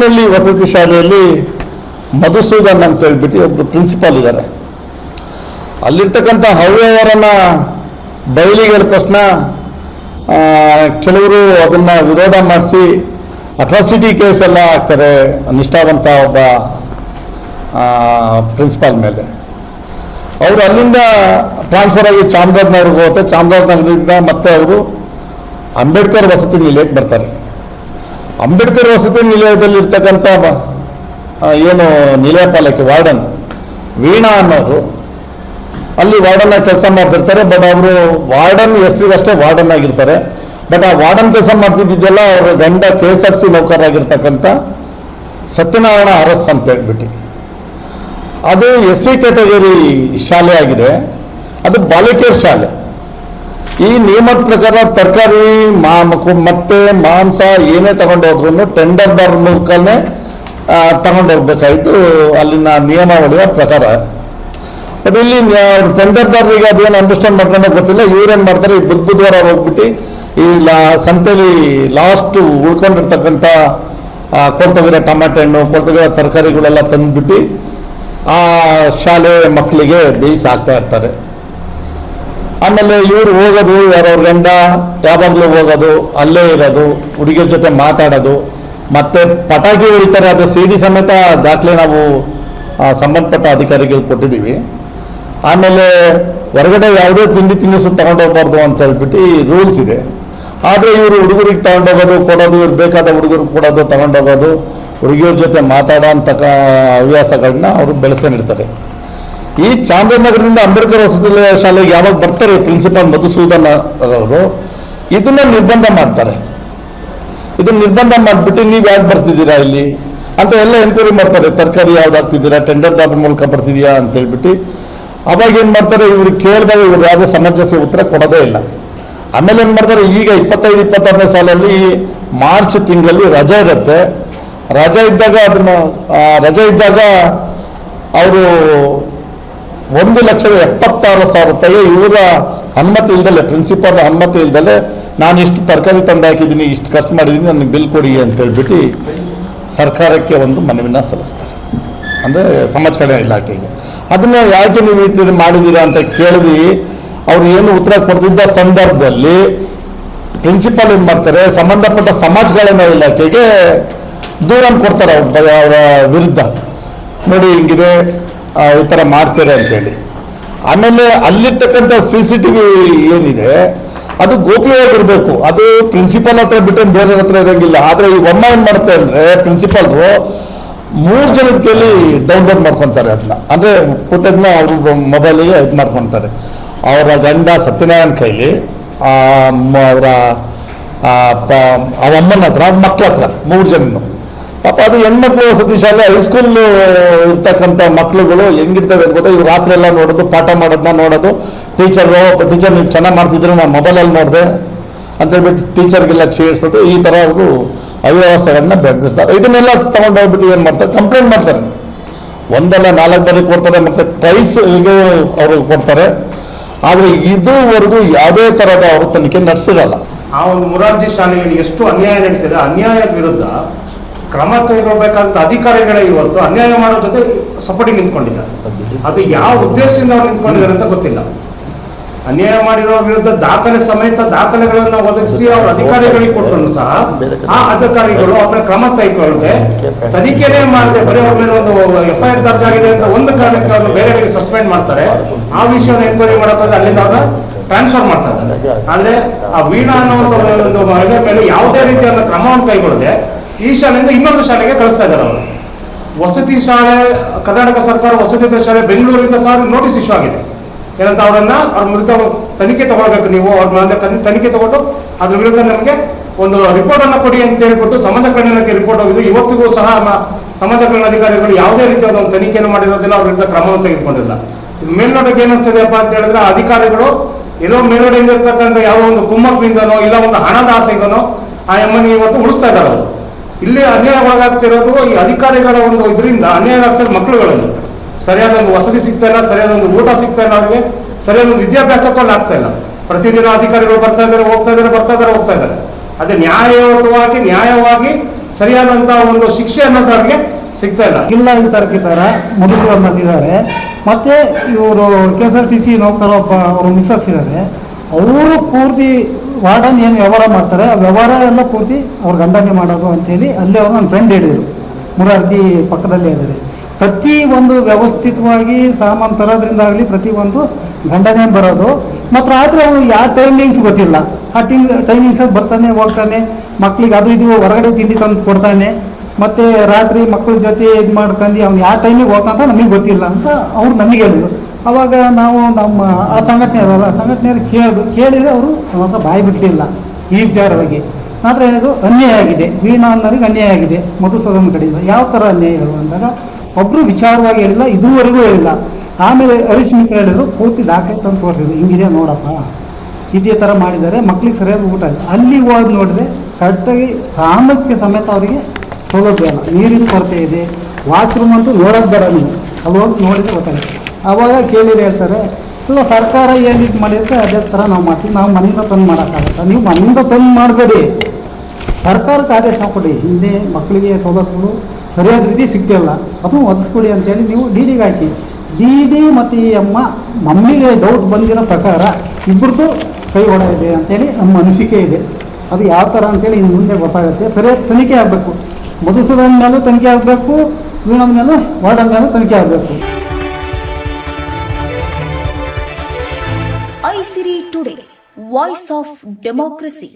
ಕುಟ್ನಳ್ಳಿ ವಸತಿ ಶಾಲೆಯಲ್ಲಿ ಮಧುಸೂದನ್ ಅಂತ ಹೇಳ್ಬಿಟ್ಟು ಒಬ್ಬರು ಪ್ರಿನ್ಸಿಪಾಲ್ ಇದ್ದಾರೆ ಅಲ್ಲಿರ್ತಕ್ಕಂಥ ಹವ್ಯವರನ್ನ ಬಯಲಿಗೆ ಹೇಳಿದ ತಕ್ಷಣ ಕೆಲವರು ಅದನ್ನು ವಿರೋಧ ಮಾಡಿಸಿ ಅಟ್ರಾಸಿಟಿ ಕೇಸ್ ಎಲ್ಲ ಹಾಕ್ತಾರೆ ನಿಷ್ಠಾವಂತ ಒಬ್ಬ ಪ್ರಿನ್ಸಿಪಾಲ್ ಮೇಲೆ. ಅವರು ಅಲ್ಲಿಂದ ಟ್ರಾನ್ಸ್ಫರ್ ಆಗಿ ಚಾಮರಾಜನಗರ್ಗೆ ಹೋಗುತ್ತೆ. ಚಾಮರಾಜನಗರದಿಂದ ಮತ್ತೆ ಅವರು ಅಂಬೇಡ್ಕರ್ ವಸತಿ ನಿಲಯಕ್ಕೆ ಬರ್ತಾರೆ. ಅಂಬೇಡ್ಕರ್ ವಸತಿ ನಿಲಯದಲ್ಲಿ ಇರ್ತಕ್ಕಂಥ ಏನು ನಿಲಯಪಾಲಕಿ ವಾರ್ಡನ್ ವೀಣಾ ಅನ್ನೋರು, ಅಲ್ಲಿ ವಾರ್ಡನ್ ಆಗಿ ಕೆಲಸ ಮಾಡ್ತಿರ್ತಾರೆ. ಬಟ್ ಅವರು ವಾರ್ಡನ್ ಹೆಸರಿಗಷ್ಟೇ ವಾರ್ಡನ್ ಆಗಿರ್ತಾರೆ. ಬಟ್ ಆ ವಾರ್ಡನ್ ಕೆಲಸ ಮಾಡ್ತಿದ್ದಿದ್ದೆಲ್ಲ ಅವರ ಗಂಡ ಕೆ ಎಸ್ ಆರ್ ಸಿ ನೌಕರಾಗಿರ್ತಕ್ಕಂಥ ಸತ್ಯನಾರಾಯಣ ಅರಸ್ ಅಂತ ಹೇಳ್ಬಿಟ್ಟು. ಅದು ಎಸ್ ಸಿ ಕ್ಯಾಟಗರಿ ಶಾಲೆ ಆಗಿದೆ. ಅದು ಬಾಲಕಿಯರ್ ಶಾಲೆ. ಈ ನಿಯಮದ ಪ್ರಕಾರ ತರಕಾರಿ ಮೊಟ್ಟೆ, ಮಾಂಸ ಏನೇ ತಗೊಂಡೋದ್ರೂ ಟೆಂಡರ್ದಾರ ಮೂಲಕನೇ ತಗೊಂಡೋಗ್ಬೇಕಾಯ್ತು ಅಲ್ಲಿನ ನಿಯಮಾವಳಿಯ ಪ್ರಕಾರ. ಬಟ್ ಇಲ್ಲಿ ಟೆಂಡರ್ದಾರರಿಗೆ ಅದೇನು ಅಂಡರ್ಸ್ಟ್ಯಾಂಡ್ ಮಾಡ್ಕೊಂಡೋ ಗೊತ್ತಿಲ್ಲ. ಇವ್ರೇನು ಮಾಡ್ತಾರೆ, ಈ ಬುದ್ಧ ಬುಧವಾರ ಹೋಗ್ಬಿಟ್ಟು ಈ ಲಾ, ಸಂತೆಲಿ ಲಾಸ್ಟ್ ಉಳ್ಕೊಂಡಿರ್ತಕ್ಕಂಥ ಕೊಡ್ತೋಗಿರೋ ಟಮಾಟೆ ಹಣ್ಣು ಕೊಳ್ತೋಗಿರೋ ತರಕಾರಿಗಳೆಲ್ಲ ತಂದುಬಿಟ್ಟು ಆ, ಶಾಲೆ ಮಕ್ಕಳಿಗೆ ಬೇಯಿಸಿ ಇರ್ತಾರೆ. ಆಮೇಲೆ ಇವರು ಹೋಗೋದು ಯಾರವ್ರ ಗಂಡ, ಯಾವಾಗಲೂ ಹೋಗೋದು, ಅಲ್ಲೇ ಇರೋದು, ಹುಡುಗಿಯರ ಜೊತೆ ಮಾತಾಡೋದು, ಮತ್ತೆ ಪಟಾಕಿ ಹೊಡಿತಾರೆ, ಅದು ಸಿ ಡಿ ಸಮೇತ ದಾಖಲೆ ನಾವು ಸಂಬಂಧಪಟ್ಟ ಅಧಿಕಾರಿಗಳಿಗೆ ಕೊಟ್ಟಿದ್ದೀವಿ. ಆಮೇಲೆ ಹೊರಗಡೆ ಯಾವುದೇ ತಿಂಡಿ ತಿನಿಸು ತಗೊಂಡೋಗ್ಬಾರ್ದು ಅಂತ ಹೇಳ್ಬಿಟ್ಟು ರೂಲ್ಸ್ ಇದೆ. ಆದರೆ ಇವರು ಹುಡುಗರಿಗೆ ತಗೊಂಡೋಗೋದು ಕೊಡೋದು, ಇವ್ರು ಬೇಕಾದ ಹುಡುಗರಿಗೆ ಕೊಡೋದು ತಗೊಂಡೋಗೋದು ಹುಡುಗಿಯರ ಜೊತೆ ಮಾತಾಡೋ ಅಂತ ಹವ್ಯಾಸಗಳನ್ನ ಅವರು ಬೆಳೆಸ್ಕೊಂಡಿರ್ತಾರೆ. ಈ ಚಾಮರಾಜನಗರದಿಂದ ಅಂಬೇಡ್ಕರ್ ವಸತಿ ಶಾಲೆಗೆ ಯಾವಾಗ ಬರ್ತಾರೆ ಪ್ರಿನ್ಸಿಪಾಲ್ ಮಧುಸೂದನ್ ಅವರು, ಇದನ್ನ ನಿರ್ಬಂಧ ಮಾಡ್ತಾರೆ. ಇದನ್ನ ನಿರ್ಬಂಧ ಮಾಡಿಬಿಟ್ಟು ನೀವು ಯಾಕೆ ಬರ್ತಿದ್ದೀರಾ ಇಲ್ಲಿ? ಅಂತ ಎಲ್ಲ ಎನ್ಕ್ವೈರಿ ಮಾಡ್ತಾರೆ. ತರಕಾರಿ ಯಾವ್ದು ಹಾಕ್ತಿದ್ದೀರಾ? ಟೆಂಡರ್ದಾರ ಮೂಲಕ ಬರ್ತಿದ್ಯಾ ಅಂತ ಹೇಳ್ಬಿಟ್ಟು. ಅವಾಗ ಏನು ಮಾಡ್ತಾರೆ ಇವ್ರಿಗೆ ಕೇಳಿದಾಗ ಇವ್ರು ಯಾವುದೇ ಸಮಂಜಸ ಉತ್ತರ ಕೊಡೋದೇ ಇಲ್ಲ. ಆಮೇಲೆ ಏನು ಮಾಡ್ತಾರೆ, ಈಗ ಇಪ್ಪತ್ತೈದು, ಇಪ್ಪತ್ತಾರನೇ ಸಾಲಲ್ಲಿ ಮಾರ್ಚ್ ತಿಂಗಳಲ್ಲಿ ರಜೆ ಇರುತ್ತೆ. ರಜೆ ಇದ್ದಾಗ ಅದನ್ನು ರಜೆ ಇದ್ದಾಗ ಅವರು ಒಂದು ಲಕ್ಷದ ಎಪ್ಪತ್ತಾರು ಸಾವಿರ ರೂಪಾಯಿ ಇವರ ಅನುಮತಿ ಇಲ್ದಲೆ ಪ್ರಿನ್ಸಿಪಾಲ್ ಅನುಮತಿ ಇಲ್ದಲೆ ನಾನು ಇಷ್ಟು ತರಕಾರಿ ತಂದು ಹಾಕಿದ್ದೀನಿ, ಇಷ್ಟು ಖರ್ಚು ಮಾಡಿದ್ದೀನಿ ನನಗೆ ಬಿಲ್ ಕೊಡಿ ಅಂತ ಹೇಳ್ಬಿಟ್ಟು ಸರ್ಕಾರಕ್ಕೆ ಒಂದು ಮನವಿನ ಸಲ್ಲಿಸ್ತಾರೆ. ಅಂದರೆ ಸಮಾಜ ಕಲ್ಯಾಣ ಇಲಾಖೆಗೆ. ಅದನ್ನು ಯಾಕೆ ನೀವು ಈ ರೀತಿ ಮಾಡಿದ್ದೀರಾ ಅಂತ ಕೇಳಿದ್ವಿ. ಅವ್ರು ಏನು ಉತ್ತರ ಕೊಡ್ತಿದ್ದ ಸಂದರ್ಭದಲ್ಲಿ ಪ್ರಿನ್ಸಿಪಾಲ್ ಏನು ಮಾಡ್ತಾರೆ, ಸಂಬಂಧಪಟ್ಟ ಸಮಾಜ ಕಲ್ಯಾಣ ಇಲಾಖೆಗೆ ದೂರನ್ನು ಕೊಡ್ತಾರೆ ಅವ್ರ ಅವರ ವಿರುದ್ಧ. ನೋಡಿ ಹಿಂಗಿದೆ ಈ ಥರ ಮಾಡ್ತಾರೆ ಅಂತೇಳಿ. ಆಮೇಲೆ ಅಲ್ಲಿರ್ತಕ್ಕಂಥ ಸಿ ಸಿ ಟಿ ವಿ ಏನಿದೆ, ಅದು ಗೋಪ್ಯವಾಗಿರಬೇಕು ಅದು ಪ್ರಿನ್ಸಿಪಾಲ್ ಹತ್ರ ಬಿಟ್ಟು ಬೇರೆ ಹತ್ರ ಇರೋಂಗಿಲ್ಲ. ಆದರೆ ಈ ಒಮ್ಮ ಏನು ಮಾಡುತ್ತೆ ಅಂದರೆ ಪ್ರಿನ್ಸಿಪಾಲ್ರು ಮೂರು ಜನದ ಕೈಲಿ ಡೌನ್ಲೋಡ್ ಮಾಡ್ಕೊತಾರೆ ಅದನ್ನ ಅಂದರೆ ಫುಟೇಜ್ನ ಅವ್ರ ಮೊಬೈಲಿಗೆ ಇದು ಮಾಡ್ಕೊತಾರೆ. ಅವರ ಗಂಡ ಸತ್ಯನಾರಾಯಣ ಕೈಲಿ ಅವರ ಅವಮ್ಮನ ಹತ್ರ ಮಕ್ಕಳ ಹತ್ರ, ಮೂರು ಜನನು. ಪಾಪ ಅದು ಹೆಣ್ಮಕ್ಳು ವಸತಿ ಶಾಲೆ ಹೈಸ್ಕೂಲ್ ಇರ್ತಕ್ಕಂಥ ಮಕ್ಳುಗಳು ಹೆಂಗಿರ್ತವೆ ಅಂತ ಗೊತ್ತಾ? ಇವ್ರು ರಾತ್ರಿ ಎಲ್ಲ ನೋಡೋದು, ಪಾಠ ಮಾಡೋದನ್ನ ನೋಡೋದು. ಟೀಚರ್ ಟೀಚರ್ ನೀವು ಚೆನ್ನಾಗಿ ಮಾಡ್ತಿದ್ರು ನಾನು ಮೊಬೈಲಲ್ಲಿ ನೋಡಿದೆ. ಅಂತೇಳ್ಬಿಟ್ಟು ಟೀಚರ್ಗೆಲ್ಲ ಚೇರ್ಸೋದು ಈ ಥರ ಅವರು ಅವ್ಯವಸ್ಥೆಗಳನ್ನ ಬೆಳೆದಿರ್ತಾರೆ. ಇದನ್ನೆಲ್ಲ ತಗೊಂಡು ಹೋಗ್ಬಿಟ್ಟು ಏನು ಮಾಡ್ತಾರೆ? ಕಂಪ್ಲೇಂಟ್ ಮಾಡ್ತಾರೆ. ಒಂದಲ್ಲ ನಾಲ್ಕು ಬಾರಿ ಕೊಡ್ತಾರೆ ಮತ್ತು ಪ್ರೈಸ್ ಅವರು ಕೊಡ್ತಾರೆ. ಆದರೆ ಇದುವರೆಗೂ ಯಾವುದೇ ಥರದ ಅವರು ತನಿಖೆ ನಡೆಸಿರಲ್ಲ. ಆ ಒಂದು ಮುರಾರ್ಜಿ ಶಾಲೆಯಲ್ಲಿ ಎಷ್ಟು ಅನ್ಯಾಯ ನಡೀತಿದೆ? ಅನ್ಯಾಯ ವಿರುದ್ಧ ಕ್ರಮ ಕೈಗೊಳ್ಬೇಕಾದ ಅಧಿಕಾರಿಗಳೇ ಇವತ್ತು ಅನ್ಯಾಯ ಮಾಡೋ ಜೊತೆ ಸಪೋರ್ಟಿಂಗ್ ನಿಂತ್ಕೊಂಡಿದ್ದಾರೆ. ಅದು ಯಾವ ಉದ್ದೇಶದಿಂದ ಅವ್ರು ನಿಂತ್ಕೊಂಡಿದ್ದಾರೆ ಅಂತ ಗೊತ್ತಿಲ್ಲ. ಅನ್ಯಾಯ ಮಾಡಿರೋ ವಿರುದ್ಧ ದಾಖಲೆ ಸಮೇತ ದಾಖಲೆಗಳನ್ನ ಒದಗಿಸಿ ಅವ್ರ ಅಧಿಕಾರಿಗಳಿಗೆ ಕೊಟ್ಟರು ಸಹ ಆ ಅಧಿಕಾರಿಗಳು ಅವ್ರ ಕ್ರಮ ಕೈಗೊಳ್ಳದೆ ತನಿಖೆನೇ ಮಾಡದೆ ಬರೀ ಅವ್ರ ಮೇಲೆ ಒಂದು ಎಫ್ ಐ ಆರ್ ದರ್ಜ್ ಆಗಿದೆ ಅಂತ ಒಂದು ಕಾರಣಕ್ಕೆ ಬೇರೆ ಸಸ್ಪೆಂಡ್ ಮಾಡ್ತಾರೆ. ಆ ವಿಷಯವನ್ನು ಎನ್ಕ್ವೈರಿ ಮಾಡೋಕೆ ಅಲ್ಲಿಂದ ಅವ್ರನ್ನ ಟ್ರಾನ್ಸ್ಫರ್ ಮಾಡ್ತಾ ಇದ್ದಾರೆ. ಆದ್ರೆ ಆ ವೀಣಾ ಅನ್ನೋ ಒಂದು ಮಹಿಳೆ ಮೇಲೆ ಯಾವುದೇ ರೀತಿಯಾದ ಕ್ರಮವನ್ನು ಕೈಗೊಳ್ಳದೆ ಈ ಶಾಲೆಯಿಂದ ಇನ್ನೊಂದು ಶಾಲೆಗೆ ಕಳಿಸ್ತಾ ಇದ್ದಾರೆ ಅವರು. ವಸತಿ ಶಾಲೆ, ಕರ್ನಾಟಕ ಸರ್ಕಾರ ವಸತಿ ಶಾಲೆ ಬೆಂಗಳೂರಿಂದ ಸಹ ನೋಟಿಸ್ ಇಶ್ಯೂ ಆಗಿದೆ. ಏನಂತ ಅವರನ್ನ ಅವ್ರ ವಿರುದ್ಧ ತನಿಖೆ ತಗೊಳ್ಬೇಕು ನೀವು, ಅವ್ರ ಮೇಲೆ ತನಿ- ತನಿಖೆ ತಗೊಂಡು ಅದ್ರ ವಿರುದ್ಧ ನಮಗೆ ಒಂದು ರಿಪೋರ್ಟ್ ಅನ್ನ ಕೊಡಿ ಅಂತ ಹೇಳ್ಬಿಟ್ಟು ಸಮಾಜ ಕಲ್ಯಾಣಕ್ಕೆ ರಿಪೋರ್ಟ್ ಹೋಗಿದ್ದು ಇವತ್ತಿಗೂ ಸಹ ಸಮಾಜ ಅಧಿಕಾರಿಗಳು ಯಾವುದೇ ರೀತಿಯಾದ ಒಂದು ತನಿಖೆಯನ್ನು ಮಾಡಿರೋದಿಲ್ಲ. ಅವ್ರ ವಿರುದ್ಧ ಕ್ರಮವನ್ನು ತೆಗೆದುಕೊಂಡಿಲ್ಲ. ಮೇಲ್ನೋಟಕ್ಕೆ ಏನಿಸ್ತದೆಯಪ್ಪ ಅಂತ ಹೇಳಿದ್ರೆ ಅಧಿಕಾರಿಗಳು ಎಲ್ಲೋ ಮೇಲ್ನೋಟದಿಂದ ಇರ್ತಕ್ಕಂಥ ಯಾವ ಒಂದು ಕುಮ್ಮಕ್ಕಿಂದನೋ ಇಲ್ಲ ಒಂದು ಹಣದ ಆಸೆಯಿಂದನೋ ಆ ಎಮ್ಮನಿಗೆ ಇವತ್ತು ಉಳಿಸ್ತಾ ಇದ್ದಾರೆ ಅವರು. ಇಲ್ಲಿ ಅನ್ಯಾಯವಾಗ್ತಿರೋದು ಈ ಅಧಿಕಾರಿಗಳ ಒಂದು ಇದರಿಂದ, ಅನ್ಯಾಯ ಆಗ್ತಿರೋ ಮಕ್ಕಳುಗಳನ್ನು ಸರಿಯಾದ ಒಂದು ವಸತಿ ಸಿಗ್ತಾ ಇಲ್ಲ, ಸರಿಯಾದ ಒಂದು ಊಟ ಸಿಗ್ತಾ ಇಲ್ಲ ಅವ್ರಿಗೆ, ಸರಿಯಾದ ಒಂದು ವಿದ್ಯಾಭ್ಯಾಸಕ್ಕೂ ಆಗ್ತಾ ಇಲ್ಲ. ಪ್ರತಿದಿನ ಅಧಿಕಾರಿಗಳು ಬರ್ತಾ ಇದ್ದಾರೆ, ಹೋಗ್ತಾ ಇದ್ದಾರೆ, ಬರ್ತಾ ಇದ್ದಾರೆ, ಹೋಗ್ತಾ ಇದ್ದಾರೆ. ಅದೇ ನ್ಯಾಯಯುತವಾಗಿ, ನ್ಯಾಯವಾಗಿ ಸರಿಯಾದಂತಹ ಒಂದು ಶಿಕ್ಷೆ ಅನ್ನೋದು ಅವ್ರಿಗೆ ಸಿಗ್ತಾ ಇಲ್ಲ. ಇಲ್ಲ ಈ ಮನುಷ್ಯರು ಬಂದಿದ್ದಾರೆ. ಮತ್ತೆ ಇವರು K S R T C ನೌಕರೊಬ್ಬ ಅವರು ಮಿಸ್ಸಸ್ ಇದ್ದಾರೆ. ಅವರು ಪೂರ್ತಿ ವಾರ್ಡನ್ ಏನು ವ್ಯವಹಾರ ಮಾಡ್ತಾರೆ, ಆ ವ್ಯವಹಾರ ಎಲ್ಲ ಪೂರ್ತಿ ಅವ್ರ ಗಂಡನೇ ಮಾಡೋದು ಅಂತೇಳಿ ಅಲ್ಲೇ ಅವರು ನನ್ನ ಫ್ರೆಂಡ್ ಹೇಳಿದರು. ಮುರಾರ್ಜಿ ಪಕ್ಕದಲ್ಲೇ ಇದ್ದಾರೆ. ಪ್ರತಿ ಒಂದು ವ್ಯವಸ್ಥಿತವಾಗಿ ಸಾಮಾನು ಪ್ರತಿ ಒಂದು ಗಂಡನೇ ಬರೋದು. ಮತ್ತು ರಾತ್ರಿ ಅವನು ಯಾವ ಟೈಮಿಂಗ್ಸ್ ಗೊತ್ತಿಲ್ಲ. ಆ ಟಿಂಗ್ ಟೈಮಿಂಗ್ಸಲ್ಲಿ ಬರ್ತಾನೆ, ಹೋಗ್ತಾನೆ, ಮಕ್ಳಿಗೆ ಅದು ಇದು ಹೊರಗಡೆ ತಿಂಡಿ ತಂದು ಕೊಡ್ತಾನೆ, ಮತ್ತು ರಾತ್ರಿ ಮಕ್ಕಳ ಜೊತೆ ಇದು ಮಾಡ್ಕೊಂಡು ಅವ್ನು ಯಾವ ಟೈಮಿಗೆ ಹೋಗ್ತಾ ಅಂತ ನಮಗೆ ಗೊತ್ತಿಲ್ಲ ಅಂತ ಅವ್ರು ನಮಗೆ ಹೇಳಿದರು. ಅವಾಗ ನಾವು ನಮ್ಮ ಆ ಸಂಘಟನೆ ಅದಲ್ಲ ಸಂಘಟನೆಯವ್ರು ಕೇಳಿದ್ರು ಕೇಳಿದರೆ ಅವರು ನಮ್ಮ ಹತ್ರ ಬಾಯಿ ಬಿಡಲಿಲ್ಲ, ಈ ವಿಚಾರವಾಗಿ. ಮಾತ್ರ ಹೇಳಿದ್ರು, ಅನ್ಯಾಯ ಆಗಿದೆ, ವೀಣಾ ಅನ್ನೋರಿಗೆ ಅನ್ಯಾಯ ಆಗಿದೆ, ಮಧುಸೂದನ್ ಕಡೆಯಿಂದ ಯಾವ ಥರ ಅನ್ಯಾಯ ಹೇಳು? ಅಂದಾಗ ಒಬ್ಬರು ವಿಚಾರವಾಗಿ ಹೇಳಿಲ್ಲ, ಇದುವರೆಗೂ ಹೇಳಿಲ್ಲ. ಆಮೇಲೆ ಹರೀಶ್ ಮಿತ್ರ ಹೇಳಿದ್ರು, ಪೂರ್ತಿ ದಾಖಲೆ ತಂದು ತೋರಿಸಿದ್ರು, ಹಿಂಗಿದೆ ನೋಡಪ್ಪ. ಇದೇ ಥರ ಮಾಡಿದ್ದಾರೆ, ಮಕ್ಳಿಗೆ ಸರಿಯಾದ ಊಟ ಇಲ್ಲ. ಅಲ್ಲಿಗೆ ಹೋದ್ ನೋಡಿದ್ರೆ ಕರೆಕ್ಟಾಗಿ ಸಾಮರ್ಥ್ಯ ಸಮೇತ ಅವರಿಗೆ ಸೌಲಭ್ಯ ಇಲ್ಲ. ನೀರಿನ ಕೊರತೆ ಇದೆ, ವಾಶ್ರೂಮ್ ಅಂತೂ ನೋಡೋದು ಬೇಡ ನೀವು. ಅಲ್ಲಿ ಹೋಗಿ ನೋಡಿದ್ರೆ ಗೊತ್ತಾಗುತ್ತೆ. ಆವಾಗ ಕೇಳಿರು ಹೇಳ್ತಾರೆ, ಇಲ್ಲ ಸರ್ಕಾರ ಏನಿದ್ ಮಾಡಿರುತ್ತೆ ಅದೇ ಥರ ನಾವು ಮಾಡ್ತೀವಿ, ನಾವು ಮನೆಯಿಂದ ತಂದು ಮಾಡೋಕ್ಕಾಗುತ್ತೆ? ನೀವು ಮನೆಯಿಂದ ತಂದು ಮಾಡಬೇಡಿ. ಸರ್ಕಾರಕ್ಕೆ ಆದೇಶ ಕೊಡಿ ಹಿಂದೆ ಮಕ್ಕಳಿಗೆ ಸವಲತ್ತುಗಳು ಸರಿಯಾದ ರೀತಿ ಸಿಗ್ತಿಲ್ಲ ಅದು ಒದಗಿಸ್ಕೊಡಿ ಅಂತೇಳಿ ನೀವು ಡಿ ಡಿಗೆ ಹಾಕಿ. ಡಿ ಡಿ ಮತ್ತು ಈ ಅಮ್ಮ ನಮಗೆ ಡೌಟ್ ಬಂದಿರೋ ಪ್ರಕಾರ ಇಬ್ಬರದು ಕೈ ಇದೆ ಅಂತೇಳಿ ನಮ್ಮ ಅನಿಸಿಕೆ ಇದೆ. ಅದು ಯಾವ ಥರ ಅಂತೇಳಿ ಇನ್ನು ಮುಂದೆ ಗೊತ್ತಾಗುತ್ತೆ. ಸರಿಯಾದ ತನಿಖೆ ಆಗಬೇಕು. ಮಧುಸೂದನ್ ಮೇಲೂ ತನಿಖೆ ಆಗಬೇಕು, ವೀಣದ ಮೇಲೂ ವಾರ್ಡನ್ ಮೇಲೂ ತನಿಖೆ ಆಗಬೇಕು. Voice of democracy